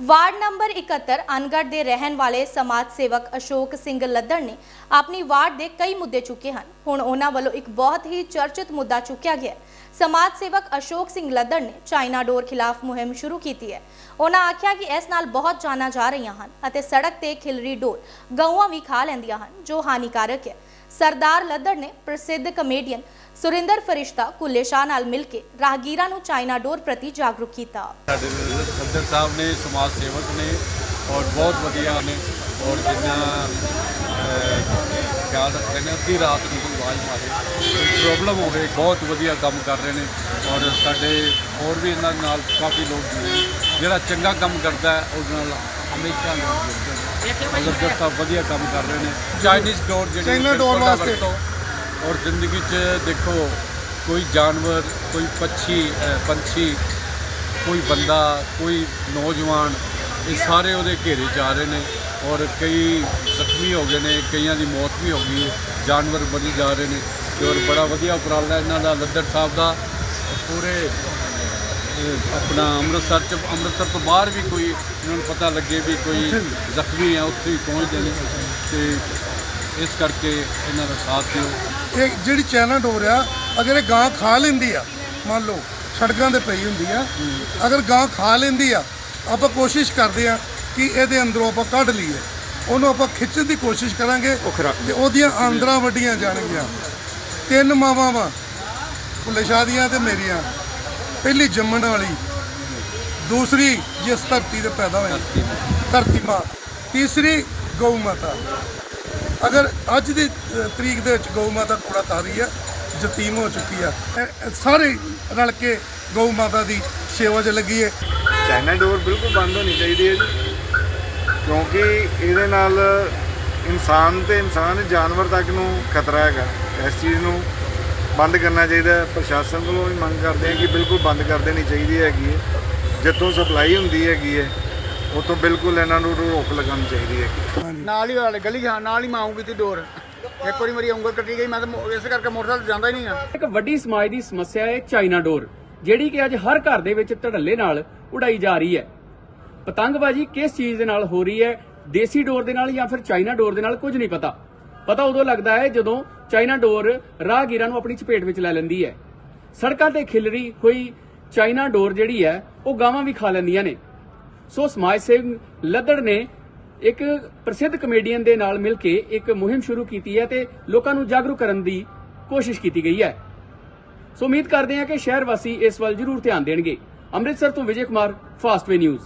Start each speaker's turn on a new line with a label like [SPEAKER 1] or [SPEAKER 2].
[SPEAKER 1] Ward number 71 ਅਨਗੜ ਦੇ ਰਹਿਣ ਵਾਲੇ ਸਮਾਜ ਸੇਵਕ ਅਸ਼ੋਕ ਸਿੰਘ ਲੱਦੜ ਨੇ ਆਪਣੀ ਵਾਰਡ ਦੇ ਕਈ ਮੁੱਦੇ ਚੁੱਕੇ ਹਨ। ਹੁਣ ਉਹਨਾਂ ਵੱਲੋਂ ਇੱਕ ਬਹੁਤ ਹੀ ਚਰਚਿਤ ਮੁੱਦਾ ਚੁੱਕਿਆ ਗਿਆ ਸਮਾਜ ਸੇਵਕ ਅਸ਼ੋਕ ਸਿੰਘ ਲੱਦੜ ਨੇ ਚਾਈਨਾ ਡੋਰ ਖਿਲਾਫ ਮੁਹਿੰਮ ਸ਼ੁਰੂ ਕੀਤੀ ਹੈ। ਉਹਨਾਂ ਆਖਿਆ ਕਿ ਇਸ ਨਾਲ ਬਹੁਤ ਜਾਨਾਂ ਜਾ ਰਹੀਆਂ ਹਨ ਅਤੇ ਸੜਕ ਤੇ ਖਿਲਰੀ ਡੋਰ ਗਊਆਂ ਵੀ ਖਾ ਲੈਂਦੀਆਂ ਹਨ, ਜੋ ਹਾਨੀਕਾਰਕ ਹੈ। ਸਰਦਾਰ ਲੱਦੜ ਨੇ ਪ੍ਰਸਿੱਧ ਕਮੇਡੀਅਨ ਸੁਰਿੰਦਰ ਫਰਿਸ਼ਤਾ ਕੁੱਲੇ ਸ਼ਾਹ ਨਾਲ ਮਿਲ ਕੇ ਰਾਹਗੀਰਾਂ ਨੂੰ ਚਾਈਨਾ ਡੋਰ ਪ੍ਰਤੀ ਜਾਗਰੂਕ ਕੀਤਾ।
[SPEAKER 2] ਸਾਡੇ ਸੱਜਣ ਸਾਹਿਬ ਨੇ ਸਮਾਜ ਸੇਵਕ ਨੇ ਔਰ ਬਹੁਤ ਵਧੀਆ ਨੇ। ਔਰ ਜਿੰਨਾ ਖਿਆਲ ਰੱਖਦੇ ਨੇ ਅੱਧੀ ਰਾਤ ਨੂੰ ਕੋਈ ਆਵਾਜ਼ ਮਾਰੇ। ਕੋਈ ਪ੍ਰੋਬਲਮ ਹੋਵੇ ਬਹੁਤ ਵਧੀਆ ਕੰਮ ਕਰ ਰਹੇ ਨੇ। ਔਰ ਸਾਡੇ ਹੋਰ ਵੀ ਇਹਨਾਂ ਨਾਲ ਕਾਫੀ ਲੋਕ ਨੇ। ਜਿਹੜਾ ਚੰਗਾ ਕੰਮ ਕਰਦਾ ਹੈ ਉਹਦੇ ਨਾਲ ਹਮੇਸ਼ਾ ਲੋਕ ਜੁੜਦੇ ਨੇ। ਮਤਲਬ ਸਾਹਿਬ ਵਧੀਆ ਕੰਮ ਕਰ ਰਹੇ ਨੇ। ਚਾਈਨੀਜ਼ ਡੋਰ ਜਿਹੜੀ
[SPEAKER 3] ਡੋਰ ਵਾਸਤੇ।
[SPEAKER 2] ਔਰ ਜ਼ਿੰਦਗੀ 'ਚ ਦੇਖੋ ਕੋਈ ਜਾਨਵਰ ਕੋਈ ਪੰਛੀ ਪੰਛੀ ਕੋਈ ਬੰਦਾ ਕੋਈ ਨੌਜਵਾਨ ਇਹ ਸਾਰੇ ਉਹਦੇ ਘੇਰੇ 'ਚ ਆ ਰਹੇ ਨੇ ਔਰ ਕਈ ਜ਼ਖਮੀ ਹੋ ਗਏ ਨੇ ਕਈਆਂ ਦੀ ਮੌਤ ਵੀ ਹੋ ਗਈ ਹੈ ਜਾਨਵਰ ਬਲੀ ਜਾ ਰਹੇ ਨੇ ਤੇ ਔਰ ਬੜਾ ਵਧੀਆ ਉਪਰਾਲਾ ਇਹਨਾਂ ਦਾ ਲੱਦੜ ਸਾਹਿਬ ਦਾ ਪੂਰੇ ਆਪਣਾ ਅੰਮ੍ਰਿਤਸਰ ਚ ਅੰਮ੍ਰਿਤਸਰ ਤੋਂ ਬਾਹਰ ਵੀ ਕੋਈ ਇਹਨਾਂ ਨੂੰ ਪਤਾ ਲੱਗੇ ਵੀ ਕੋਈ ਜ਼ਖਮੀ ਹੈ ਉੱਥੇ ਹੀ ਪਹੁੰਚਦੇ ਨੇ ਤੇ ਇਸ ਕਰਕੇ ਇਹਨਾਂ ਦਾ ਸਾਥ ਦਿਓ।
[SPEAKER 3] ਇਹ ਜਿਹੜੀ ਚਾਈਨਾ ਡੋਰ ਆ ਅਗਰ ਇਹ ਗਾਂ ਖਾ ਲੈਂਦੀ ਆ ਮੰਨ ਲਓ ਸੜਕਾਂ ਤੇ ਪਈ ਹੁੰਦੀ ਆ। ਅਗਰ ਗਾਂ ਖਾ ਲੈਂਦੀ ਆ ਆਪਾਂ ਕੋਸ਼ਿਸ਼ ਕਰਦੇ ਆ ਕਿ ਇਹਦੇ ਅੰਦਰੋਂ ਆਪਾਂ ਕੱਢ ਲਈਏ। ਉਹਨੂੰ ਆਪਾਂ ਖਿੱਚਣ ਦੀ ਕੋਸ਼ਿਸ਼ ਕਰਾਂਗੇ ਤੇ ਉਹਦੀਆਂ ਆਂਦਰਾਂ ਵੱਡੀਆਂ ਜਾਣਗੀਆਂ। ਤਿੰਨ ਮਾਵਾਂ ਵਾ ਭੁੱਲੇ ਸ਼ਾਹ ਦੀਆਂ ਤੇ ਮੇਰੀਆਂ। ਪਹਿਲੀ ਜੰਮਣ ਵਾਲੀ ਦੂਸਰੀ ਜਿਸ ਧਰਤੀ ਤੇ ਪੈਦਾ ਹੋਈ। ਧਰਤੀ ਮਾਂ। ਤੀਸਰੀ ਗਊ ਮਾਤਾ। ਅਗਰ ਅੱਜ ਦੀ ਤਰੀਕ ਦੇ ਵਿੱਚ ਗਊ ਮਾਤਾ ਕੂੜਾ ਤਾਰੀ ਹੈ ਯਤੀਮ ਹੋ ਚੁੱਕੀ ਆ। ਸਾਰੇ ਰਲ ਕੇ ਗਊ ਮਾਤਾ ਦੀ ਸੇਵਾ 'ਚ ਲੱਗੀ ਹੈ
[SPEAKER 4] ਚਾਈਨਾ ਡੋਰ ਬਿਲਕੁਲ ਬੰਦ ਹੋਣੀ ਚਾਹੀਦੀ ਹੈ ਜੀ। ਕਿਉਂਕਿ ਇਹਦੇ ਨਾਲ ਇਨਸਾਨ ਤੇ ਇਨਸਾਨ ਜਾਨਵਰ ਤੱਕ ਨੂੰ ਖਤਰਾ ਹੈਗਾ। ਇਸ ਚੀਜ਼ ਨੂੰ ਬੰਦ ਕਰਨਾ ਚਾਹੀਦਾ ਹੈ। ਪ੍ਰਸ਼ਾਸਨ ਵੱਲੋਂ ਵੀ ਮੰਗ ਕਰਦੇ ਹਾਂ ਕਿ ਬਿਲਕੁਲ ਬੰਦ ਕਰ ਦੇਣੀ ਚਾਹੀਦੀ ਹੈਗੀ ਹੈ। ਜਿੱਥੋਂ ਸਪਲਾਈ ਹੁੰਦੀ ਹੈਗੀ ਹੈ ਉਤੋਂ ਬਿਲਕੁਲ ਇਹਨਾਂ ਨੂੰ ਰੋਕ ਲਗਾਉਣੀ ਚਾਹੀਦੀ ਹੈ
[SPEAKER 5] ਨਾਲ ਹੀ ਵਾਲੇ ਗਲੀ ਹਾਂ ਨਾਲ ਹੀ ਮਾਊਂ ਕੀਤੀ ਡੋਰ ਇੱਕ ਵਾਰੀ ਮੇਰੀ ਉਂਗਲ ਕੱਟੀ ਗਈ, ਮੈਂ ਤਾਂ ਇਸ ਕਰਕੇ ਮੋਟਰਸਾਈਕਲ ਜਾਂਦਾ ਹੀ ਨਹੀਂ ਆ।
[SPEAKER 6] ਇੱਕ ਵੱਡੀ ਸਮਾਜ ਦੀ ਸਮੱਸਿਆ ਹੈ ਚਾਈਨਾ ਡੋਰ, ਜਿਹੜੀ ਕਿ ਅੱਜ ਹਰ ਘਰ ਦੇ ਵਿੱਚ ਧੜੱਲੇ ਨਾਲ ਉਡਾਈ ਜਾ ਰਹੀ ਹੈ। ਪਤੰਗਬਾਜ਼ੀ ਕਿਸ ਚੀਜ਼ ਦੇ ਨਾਲ ਹੋ ਰਹੀ ਹੈ? ਦੇਸੀ ਡੋਰ ਦੇ ਨਾਲ ਜਾਂ ਫਿਰ ਚਾਈਨਾ ਡੋਰ ਦੇ ਨਾਲ ਕੁਝ ਨਹੀਂ ਪਤਾ। ਪਤਾ ਉਦੋਂ ਲੱਗਦਾ ਹੈ ਜਦੋਂ ਚਾਈਨਾ ਡੋਰ ਰਾਹਗੀਰਾਂ ਨੂੰ ਆਪਣੀ ਚਪੇਟ ਵਿੱਚ ਲੈ ਲੈਂਦੀ ਹੈ। ਸੜਕਾਂ ਤੇ ਖਿਲਰੀ ਹੋਈ ਚਾਈਨਾ ਡੋਰ ਜਿਹੜੀ ਹੈ, ਉਹ ਗਾਵਾਂ ਵੀ ਖਾ ਲੈਂਦੀਆਂ ਨੇ। ਸੋ ਸਮਾਜ ਸੇਵਕ ਲੱਦੜ ਨੇ ਇੱਕ ਪ੍ਰਸਿੱਧ ਕਮੇਡੀਅਨ ਦੇ ਨਾਲ ਮਿਲ ਕੇ ਇੱਕ ਮੁਹਿੰਮ ਸ਼ੁਰੂ ਕੀਤੀ ਹੈ ਤੇ ਲੋਕਾਂ ਨੂੰ ਜਾਗਰੂਕ ਕਰਨ ਦੀ ਕੋਸ਼ਿਸ਼ ਕੀਤੀ ਗਈ ਹੈ। ਸੋ ਉਮੀਦ ਕਰਦੇ ਹਾਂ ਕਿ ਸ਼ਹਿਰ ਵਾਸੀ ਇਸ ਵੱਲ ਜ਼ਰੂਰ ਧਿਆਨ ਦੇਣਗੇ। ਅੰਮ੍ਰਿਤਸਰ ਤੋਂ ਵਿਜੇ ਕੁਮਾਰ ਫਾਸਟਵੇ ਨਿਊਜ਼